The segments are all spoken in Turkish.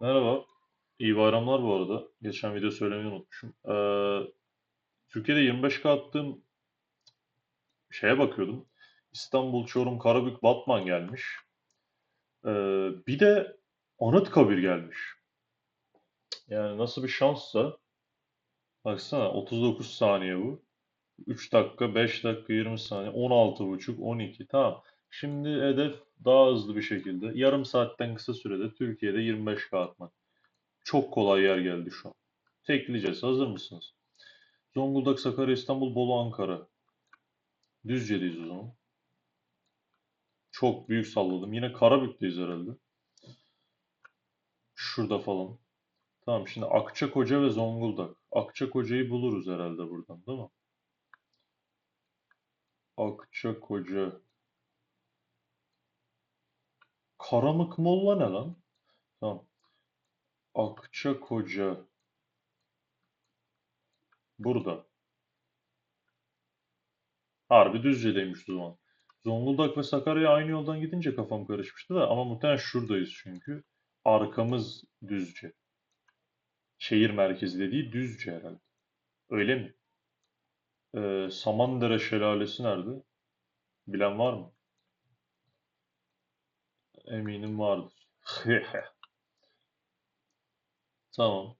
Merhaba. İyi bayramlar bu arada. Geçen video söylemeyi unutmuşum. Ee, Türkiye'de 25K attığım şeye bakıyordum. İstanbul, Çorum, Karabük, Batman gelmiş. Ee, bir de Anıtkabir gelmiş. Yani nasıl bir şanssa. Baksana 39 saniye bu. 3 dakika, 5 dakika, 20 saniye, 16,5, 12. Tamam. Şimdi hedef daha hızlı bir şekilde, yarım saatten kısa sürede Türkiye'de 25K atmak. Çok kolay yer geldi şu an. Tekleyeceğiz. Hazır mısınız? Zonguldak, Sakarya, İstanbul, Bolu, Ankara. Düzce'deyiz o zaman. Çok büyük salladım. Yine Karabük'teyiz herhalde. Şurada falan. Tamam şimdi Akçakoca ve Zonguldak. Akçakoca'yı buluruz herhalde buradan değil mi? Akçakoca. Karamık Molla ne lan? Tamam. Akçakoca. Burada. Harbi Düzce'deymiş o zaman. Zonguldak ve Sakarya aynı yoldan gidince kafam karışmıştı da ama muhtemelen şuradayız çünkü. Arkamız Düzce. Şehir merkezi dediği Düzce herhalde. Öyle mi? Ee, Samandere Şelalesi nerede? Bilen var mı? Eminim vardır. Tamam.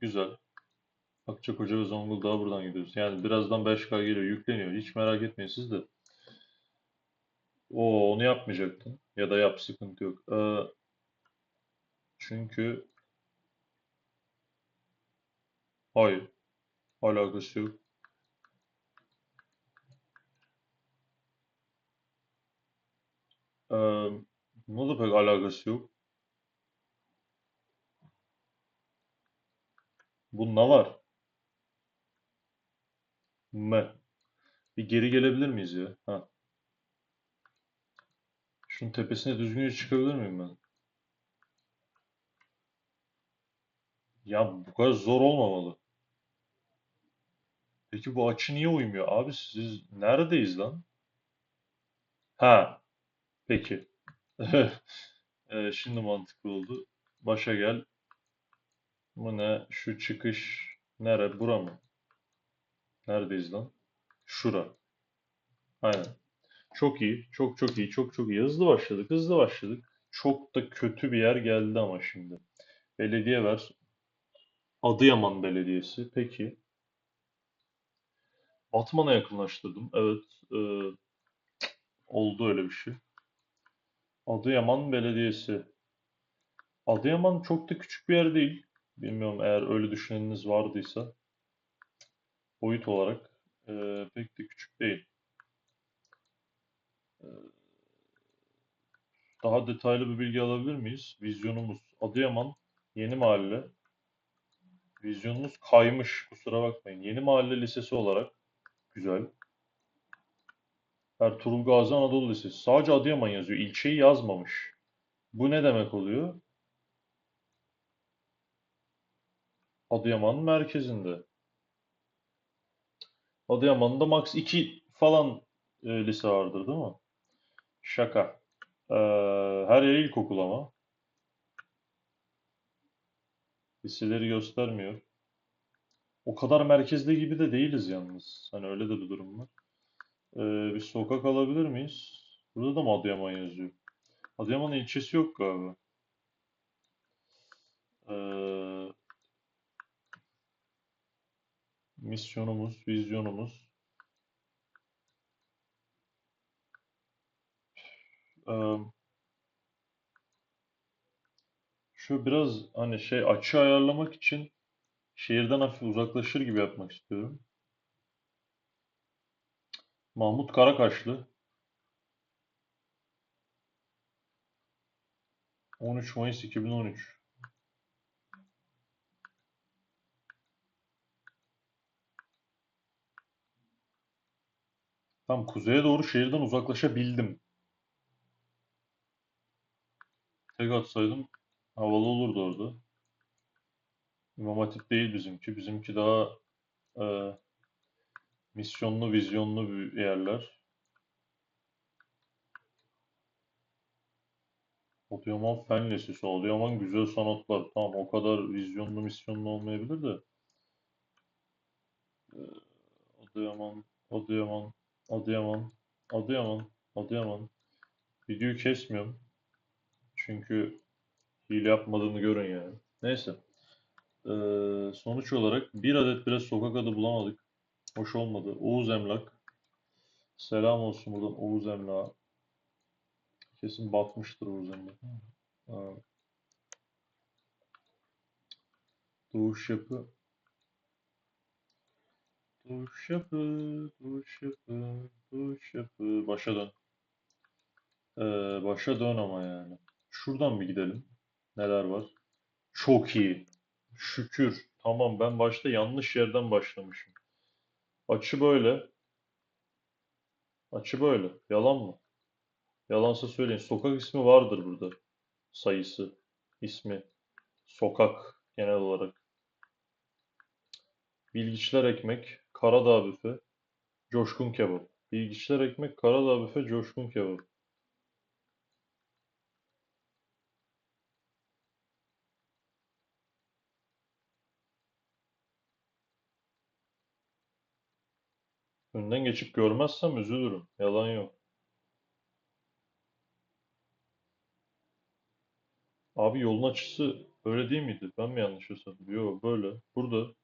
Güzel. Akçakoca ve Zonguldak'a buradan gidiyoruz. Yani birazdan 5K geliyor, yükleniyor. Hiç merak etmeyin siz de. O onu yapmayacaktın. Ya da yap, sıkıntı yok. Ee, çünkü hayır, alakası yok. Ee, buna da pek alakası yok. Bununla var. M. Bir geri gelebilir miyiz ya? Ha. Şunun tepesine düzgünce çıkabilir miyim ben? Ya bu kadar zor olmamalı. Peki bu açı niye uymuyor? Abi siz neredeyiz lan? Ha. Peki. Ee, şimdi mantıklı oldu. Başa gel. Bu ne? Şu çıkış nere? Bura mı? Neredeyiz lan? Şura. Aynen. Çok iyi. Çok çok iyi. Çok çok iyi. Hızlı başladık. Hızlı başladık. Çok da kötü bir yer geldi ama şimdi. Belediye ver. Adıyaman Belediyesi. Peki. Batman'a yakınlaştırdım. Evet. e, oldu öyle bir şey. Adıyaman Belediyesi. Adıyaman çok da küçük bir yer değil. Bilmiyorum eğer öyle düşüneniniz vardıysa. Boyut olarak e, pek de küçük değil. E, daha detaylı bir bilgi alabilir miyiz? Vizyonumuz Adıyaman Yeni Mahalle. Vizyonumuz kaymış. Kusura bakmayın. Yeni Mahalle Lisesi olarak güzel. Ertuğrul Gazi Anadolu Lisesi. Sadece Adıyaman yazıyor. İlçeyi yazmamış. Bu ne demek oluyor? Adıyaman'ın merkezinde. Adıyaman'da max 2 falan e, lise vardır değil mi? Şaka. Ee, her yer ilkokul ama. Liseleri göstermiyor. O kadar merkezde gibi de değiliz yalnız. Hani öyle de bir durum var. Ee, bir sokak alabilir miyiz? Burada da mı Adıyaman yazıyor? Adıyaman ilçesi yok galiba. Ee, misyonumuz, vizyonumuz. Ee, şu biraz hani şey açı ayarlamak için şehirden hafif uzaklaşır gibi yapmak istiyorum. Mahmut Karakaşlı 13 Mayıs 2013 Tam kuzeye doğru şehirden uzaklaşabildim. Tek atsaydım havalı olurdu orada. İmam Hatip değil bizimki. Bizimki daha e, misyonlu, vizyonlu yerler. Adıyaman Fen Lisesi. Adıyaman Güzel Sanatlar. Tamam o kadar vizyonlu misyonlu olmayabilir de. Ee, Adıyaman, Adıyaman, Adıyaman, Adıyaman, Adıyaman. Videoyu kesmiyorum. Çünkü hile yapmadığımı görün yani. Neyse. Ee, sonuç olarak bir adet bile sokak adı bulamadık. Hoş olmadı. Oğuz Emlak. Selam olsun buradan Oğuz Emlak'a. Kesin batmıştır Oğuz Emlak. Doğuş yapı. Doğuş yapı, doğuş yapı, doğuş yapı. Başa dön. Ee, başa dön ama yani. Şuradan bir gidelim. Neler var? Çok iyi. Şükür. Tamam ben başta yanlış yerden başlamışım. Açı böyle. Açı böyle. Yalan mı? Yalansa söyleyin. Sokak ismi vardır burada. Sayısı, ismi, sokak genel olarak. Bilgiçler ekmek, Karadağ büfe, coşkun kebap. Bilgiçler ekmek, Karadağ büfe, coşkun kebap. Önden geçip görmezsem üzülürüm. Yalan yok. Abi yolun açısı öyle değil miydi? Ben mi yanlış hesapladım? Yok böyle. Burada.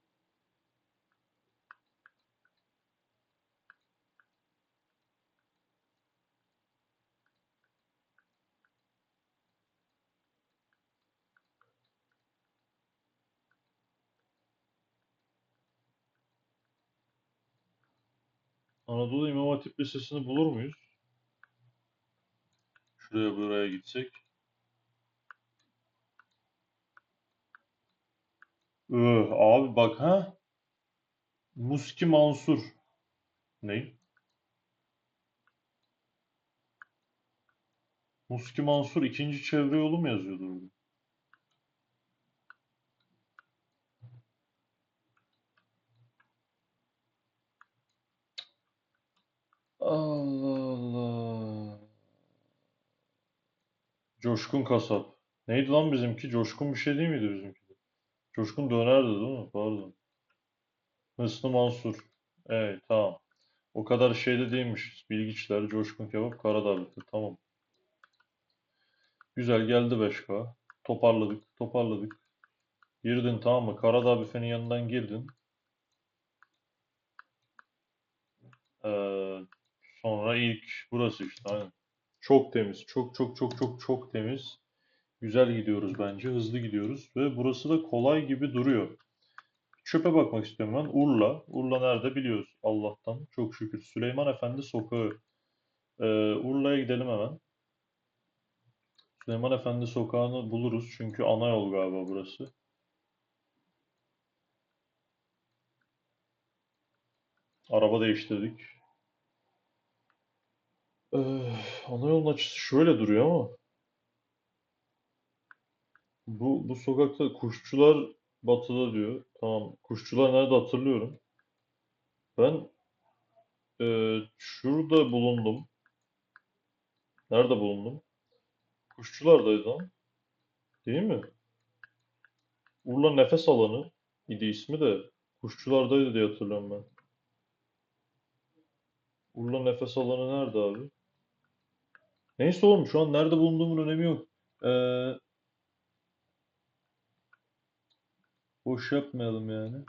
Anadolu İmam Hatip Lisesi'ni bulur muyuz? Şuraya buraya gitsek. Öh, abi bak ha. Muski Mansur. Ne? Muski Mansur ikinci çevre yolu mu yazıyordu orada? Allah Allah. Coşkun Kasap. Neydi lan bizimki? Coşkun bir şey değil miydi bizimki? Coşkun dönerdi değil mi? Pardon. Hısnı Mansur. Evet tamam. O kadar şeyde değilmiş. Bilgiçler, Coşkun Kebap, Karadağlı'tı. Tamam. Güzel geldi 5K. Toparladık, toparladık. Girdin tamam mı? Karadağ büfenin yanından girdin. Ee, sonra ilk burası işte. Aynen. Çok temiz. Çok çok çok çok çok temiz. Güzel gidiyoruz bence. Hızlı gidiyoruz. Ve burası da kolay gibi duruyor. Çöpe bakmak istiyorum ben. Urla. Urla nerede biliyoruz Allah'tan. Çok şükür. Süleyman Efendi Sokağı. Ee, Urla'ya gidelim hemen. Süleyman Efendi Sokağı'nı buluruz. Çünkü ana yol galiba burası. Araba değiştirdik. Ee, ana yolun açısı şöyle duruyor ama. Bu, bu sokakta kuşçular batıda diyor. Tamam. Kuşçular nerede hatırlıyorum. Ben e, şurada bulundum. Nerede bulundum? Kuşçulardaydı lan. Değil mi? Urla Nefes Alanı idi ismi de. Kuşçulardaydı diye hatırlıyorum ben. Urla Nefes Alanı nerede abi? Neyse oğlum şu an nerede bulunduğumun önemi yok. Ee, boş yapmayalım yani.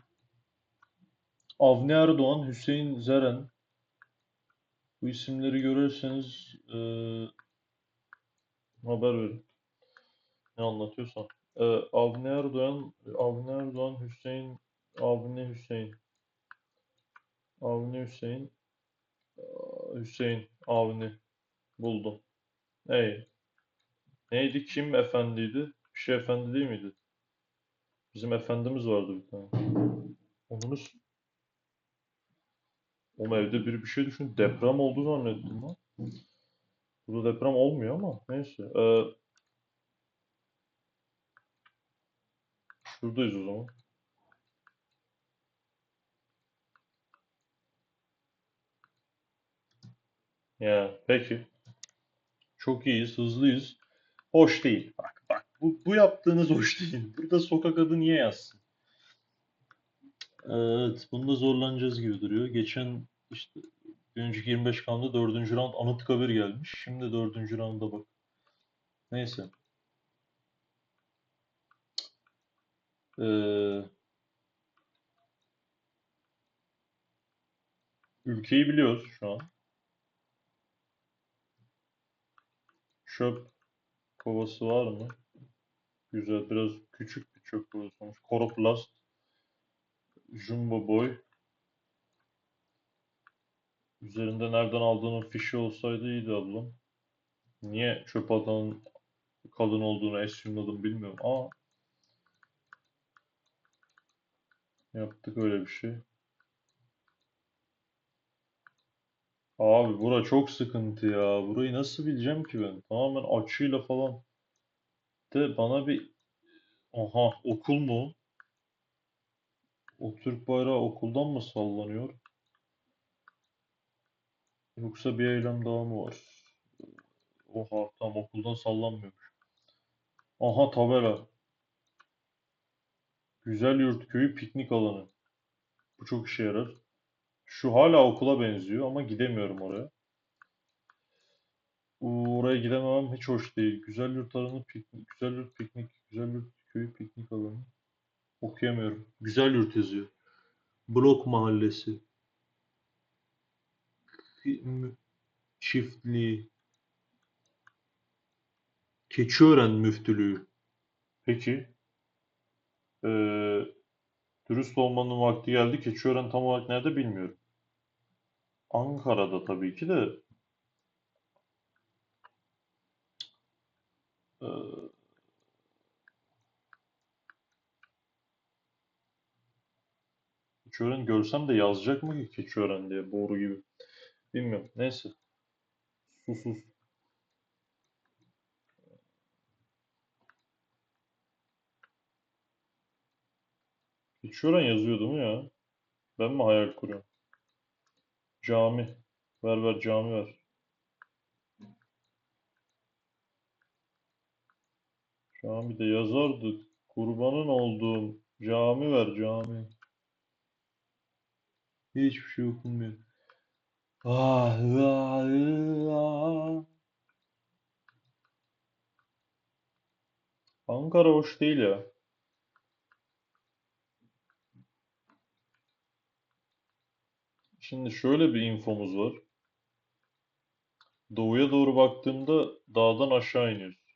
Avni Erdoğan, Hüseyin Zeren. Bu isimleri görürseniz e, haber verin. Ne anlatıyorsam. E, Avni Erdoğan, Avni Erdoğan, Hüseyin, Avni Hüseyin. Avni Hüseyin, Aa, Hüseyin, Avni. Buldum. Ey. Neydi? Kim efendiydi? Bir şey efendi değil miydi? Bizim efendimiz vardı bir tane. Onu Oğlum evde biri bir şey düşün. Deprem oldu zannettim lan. Burada deprem olmuyor ama neyse. Ee, şuradayız o zaman. Ya peki. Çok iyiyiz, hızlıyız. Hoş değil. Bak bak bu, bu yaptığınız hoş değil. Burada sokak adı niye yazsın? Evet, bunda zorlanacağız gibi duruyor. Geçen işte önceki 25 roundda 4. round Anıtkabir gelmiş. Şimdi 4. rounda bak. Neyse. Ee, ülkeyi biliyoruz şu an. Çöp kovası var mı? Güzel. Biraz küçük bir çöp kovası olmuş. Koroplast. Jumbo Boy. Üzerinde nereden aldığının fişi olsaydı iyiydi ablam. Niye çöp atanın kalın olduğunu assume'ladım bilmiyorum ama yaptık öyle bir şey. Abi bura çok sıkıntı ya. Burayı nasıl bileceğim ki ben? Tamamen açıyla falan. De bana bir aha okul mu? O Türk bayrağı okuldan mı sallanıyor? Yoksa bir eylem daha mı var? Oha tam okuldan sallanmıyormuş. Aha tabela. Güzel Yurt Köyü piknik alanı. Bu çok işe yarar. Şu hala okula benziyor ama gidemiyorum oraya. Oraya gidememem hiç hoş değil. Güzel Yurt alanı piknik, Güzel Yurt piknik, Güzel Yurt Köyü piknik alanı. Okuyamıyorum. Güzel Yurt yazıyor. Blok Mahallesi. Çiftliği. Keçiören Müftülüğü. Peki. Ee, dürüst olmanın vakti geldi. Keçiören tam olarak nerede bilmiyorum. Ankara'da tabii ki de. Ee, Keçiören görsem de yazacak mı ki Keçiören diye boru gibi. Bilmiyorum. Neyse. Sus sus. Keçiören yazıyor değil mi ya? Ben mi hayal kuruyorum? Cami. Ver ver cami ver. Camide yazardı. Kurbanın olduğum cami ver cami. Hiçbir şey okunmuyor. Ah, ah, ah. Ankara hoş değil ya. Şimdi şöyle bir infomuz var. Doğuya doğru baktığımda dağdan aşağı iniyoruz.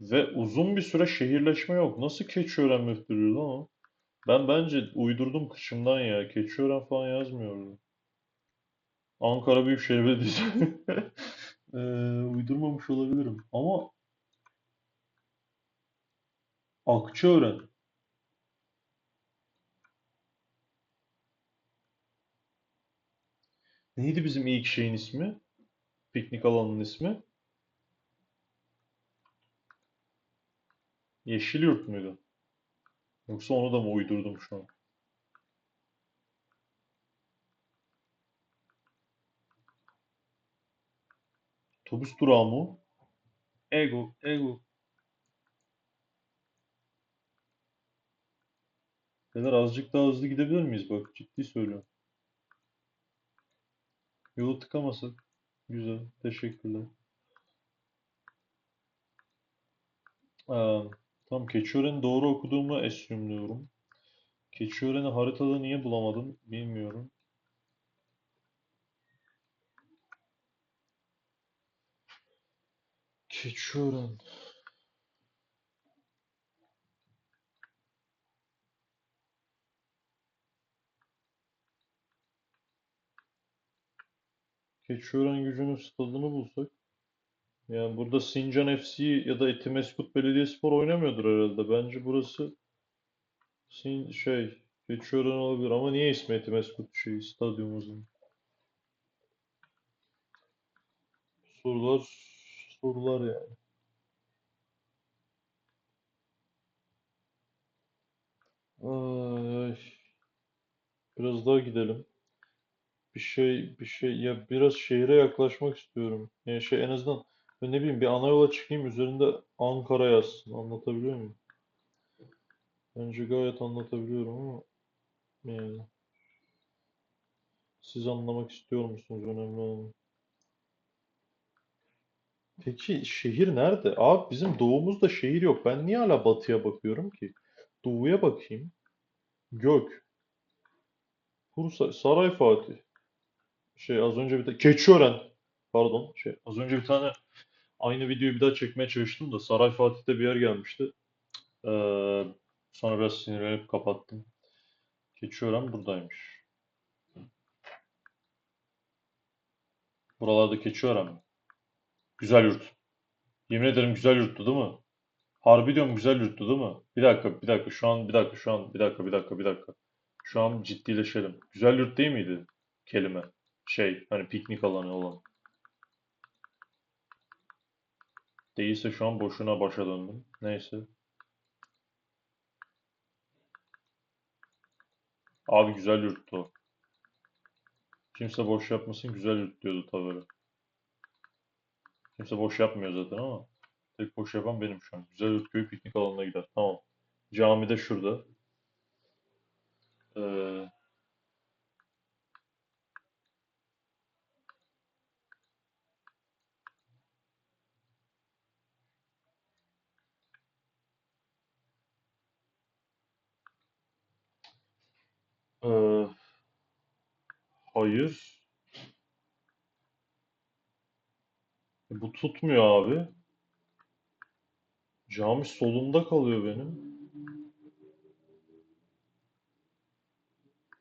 Ve uzun bir süre şehirleşme yok. Nasıl Keçiören müftülüğü lan o? Ben bence uydurdum kışımdan ya. Keçiören falan yazmıyor. Ankara Büyükşehir Belediyesi. Eee, uydurmamış olabilirim. Ama Akçaören. Neydi bizim ilk şeyin ismi? Piknik alanının ismi? Yeşilyurt muydu? Yoksa onu da mı uydurdum şu an? Otobüs durağı mı? Ego, ego. Beyler azıcık daha hızlı gidebilir miyiz? Bak ciddi söylüyorum. Yolu tıkamasak. Güzel. Teşekkürler. Aa, tam Keçiören'i doğru okuduğumu assume'luyorum. Keçiören'i haritada niye bulamadım bilmiyorum. Keçiören. Keçiören gücünün stadını bulsak. Yani burada Sincan FC ya da Etimesgut Belediyespor oynamıyordur herhalde. Bence burası Sin şey Keçiören olabilir ama niye ismi Etimesgut şey stadyumumuzun? Sorular sorular yani. Ay, biraz daha gidelim. Bir şey bir şey ya biraz şehre yaklaşmak istiyorum. Yani şey en azından Ve ne bileyim bir ana yola çıkayım üzerinde Ankara yazsın. Anlatabiliyor muyum? Bence gayet anlatabiliyorum ama yani siz anlamak istiyor musunuz önemli olan. Peki şehir nerede? Abi bizim doğumuzda şehir yok. Ben niye hala batıya bakıyorum ki? Doğuya bakayım. Gök. Bursa, Saray Fatih. Şey az önce bir tane Keçiören. Pardon. Şey az önce bir tane aynı videoyu bir daha çekmeye çalıştım da Saray Fatih'te bir yer gelmişti. Ee, sonra biraz sinirlenip kapattım. Keçiören buradaymış. Buralarda Keçiören mi? Güzel yurt. Yemin ederim güzel yurttu değil mi? Harbi diyorum güzel yurttu değil mi? Bir dakika, bir dakika. Şu an, bir dakika, şu an, bir dakika, bir dakika, bir dakika. Şu an ciddileşelim. Güzel yurt değil miydi kelime? Şey, hani piknik alanı olan. Değilse şu an boşuna başa döndüm. Neyse. Abi güzel yurttu. Kimse boş yapmasın güzel yurt diyordu tabii. Kimse boş yapmıyor zaten ama. Tek boş yapan benim şu an. Güzel yurt köy piknik alanına gider. Tamam. Cami de şurada. Ee, hayır. E, bu tutmuyor abi. Cami solumda kalıyor benim.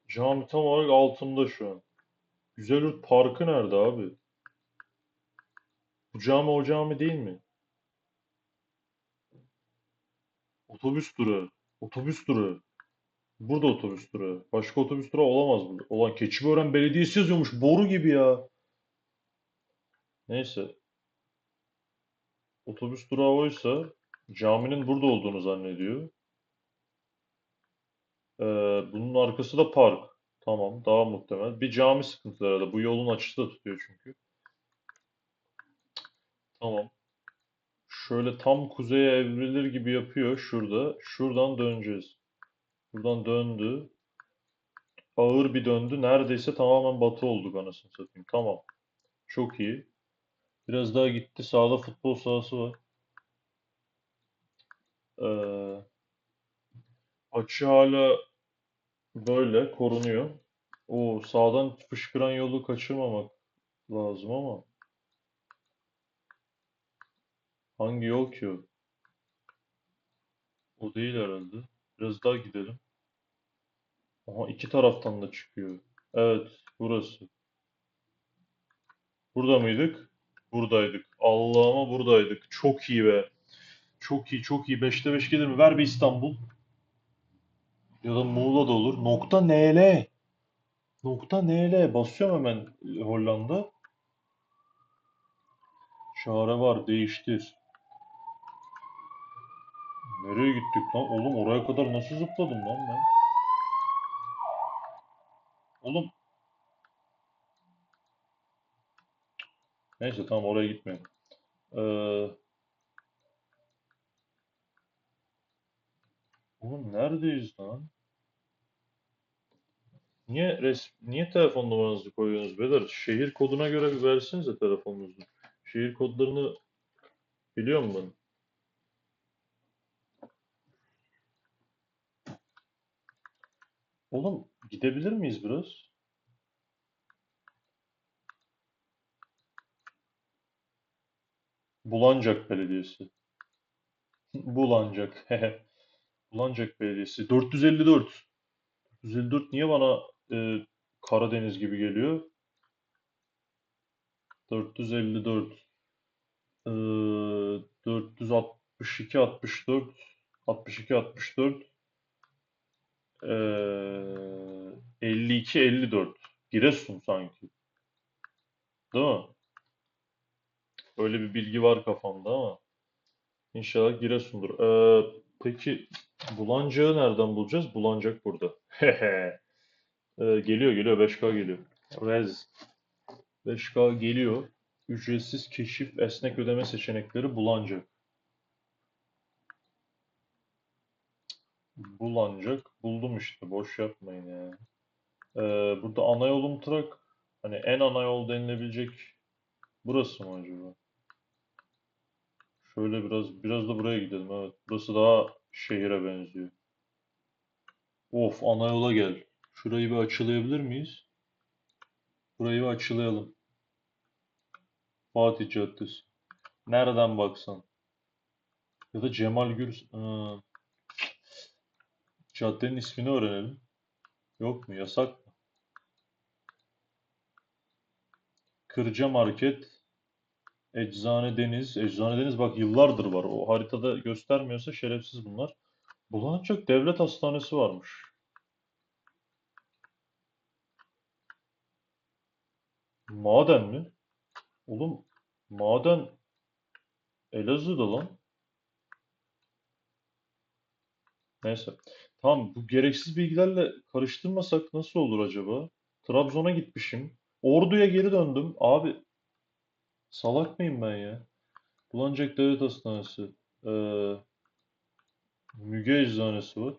Cami tam olarak altımda şu an. Güzelyurt Parkı nerede abi? Bu cami o cami değil mi? Otobüs durağı. Otobüs durağı. Burada otobüs durağı. Başka otobüs durağı olamaz burada. Ulan Keçiören Belediyesi yazıyormuş. Boru gibi ya. Neyse. Otobüs durağı oysa caminin burada olduğunu zannediyor. Ee, bunun arkası da park. Tamam, daha muhtemel. Bir cami sıkıntılı herhalde. Bu yolun açısı da tutuyor çünkü. Tamam. Şöyle tam kuzeye evrilir gibi yapıyor şurada. Şuradan döneceğiz. Buradan döndü. Ağır bir döndü. Neredeyse tamamen batı olduk anasını satayım. Tamam. Çok iyi. Biraz daha gitti. Sağda futbol sahası var. Ee, açı hala böyle korunuyor. O sağdan fışkıran yolu kaçırmamak lazım ama hangi yol ki o? O değil herhalde. Biraz daha gidelim. Aha iki taraftan da çıkıyor. Evet, burası. Burada mıydık? Buradaydık. Allah'ıma buradaydık. Çok iyi be. Çok iyi, çok iyi. 5'te 5 gelir mi? Ver bir İstanbul. Ya da Muğla da olur. Nokta NL. Nokta NL. Basıyorum hemen Hollanda. Çare var. Değiştir. Nereye gittik lan? Oğlum oraya kadar nasıl zıpladım lan ben? Oğlum. Neyse tamam oraya gitmeyelim. Ee, oğlum neredeyiz lan? Niye res niye telefon numaranızı koyuyorsunuz beyler? Şehir koduna göre bir versenize telefonunuzu. Şehir kodlarını biliyor musun? Oğlum gidebilir miyiz biraz? Bulancak Belediyesi. Bulancak. Bulancak Belediyesi. 454. 454 niye bana e, Karadeniz gibi geliyor? 454. Ee, 462 64 62 64 ee, 52 54 Giresun sanki. Değil mi? Öyle bir bilgi var kafamda ama inşallah Giresun'dur. Ee, peki Bulancak'ı nereden bulacağız? Bulancak burada. Ee, geliyor geliyor 5K geliyor. Rez. 5K geliyor. Ücretsiz keşif esnek ödeme seçenekleri bulanacak. Bulanacak. Buldum işte. Boş yapmayın ya. Ee, burada ana yolum trak. Hani en ana yol denilebilecek burası mı acaba? Şöyle biraz biraz da buraya gidelim. Evet. Burası daha şehire benziyor. Of ana yola gel. Şurayı bir açılayabilir miyiz? Burayı bir açılayalım. Fatih Caddesi. Nereden baksan. Ya da Cemal Gürs... Ha. Caddenin ismini öğrenelim. Yok mu? Yasak mı? Kırca Market. Eczane Deniz. Eczane Deniz bak yıllardır var. O haritada göstermiyorsa şerefsiz bunlar. Bulanacak Devlet Hastanesi varmış. Maden mi? Oğlum maden Elazığ'da lan. Neyse. Tamam bu gereksiz bilgilerle karıştırmasak nasıl olur acaba? Trabzon'a gitmişim. Ordu'ya geri döndüm. Abi salak mıyım ben ya? Bulanacak Devlet Hastanesi. Ee, Müge Eczanesi var.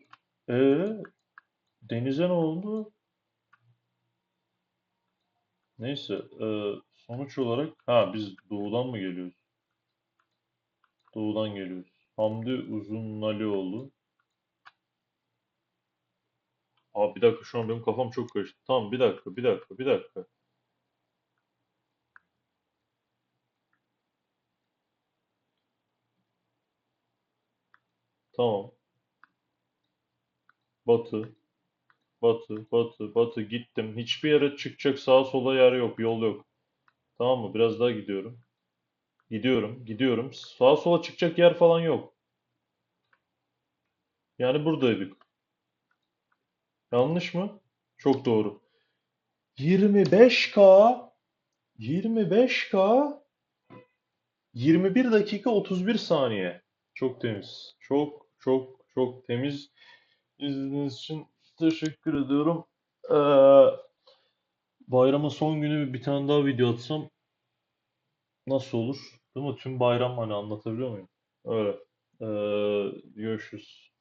Ee, denize ne oldu? Neyse. ee, sonuç olarak ha biz doğudan mı geliyoruz? Doğudan geliyoruz. Hamdi Uzunalioğlu. Abi bir dakika şu an benim kafam çok karıştı. Tamam bir dakika bir dakika bir dakika. Tamam. Batı. Batı. Batı. Batı. Gittim. Hiçbir yere çıkacak sağa sola yer yok. Yol yok. Tamam mı? Biraz daha gidiyorum. Gidiyorum. Gidiyorum. Sağa sola çıkacak yer falan yok. Yani buradaydık. Yanlış mı? Çok doğru. 25K 25K 21 dakika 31 saniye. Çok temiz. Çok çok çok temiz. İzlediğiniz için teşekkür ediyorum. Ee, bayramın son günü bir tane daha video atsam nasıl olur? Değil mi? Tüm bayram hani anlatabiliyor muyum? Öyle. Ee, görüşürüz.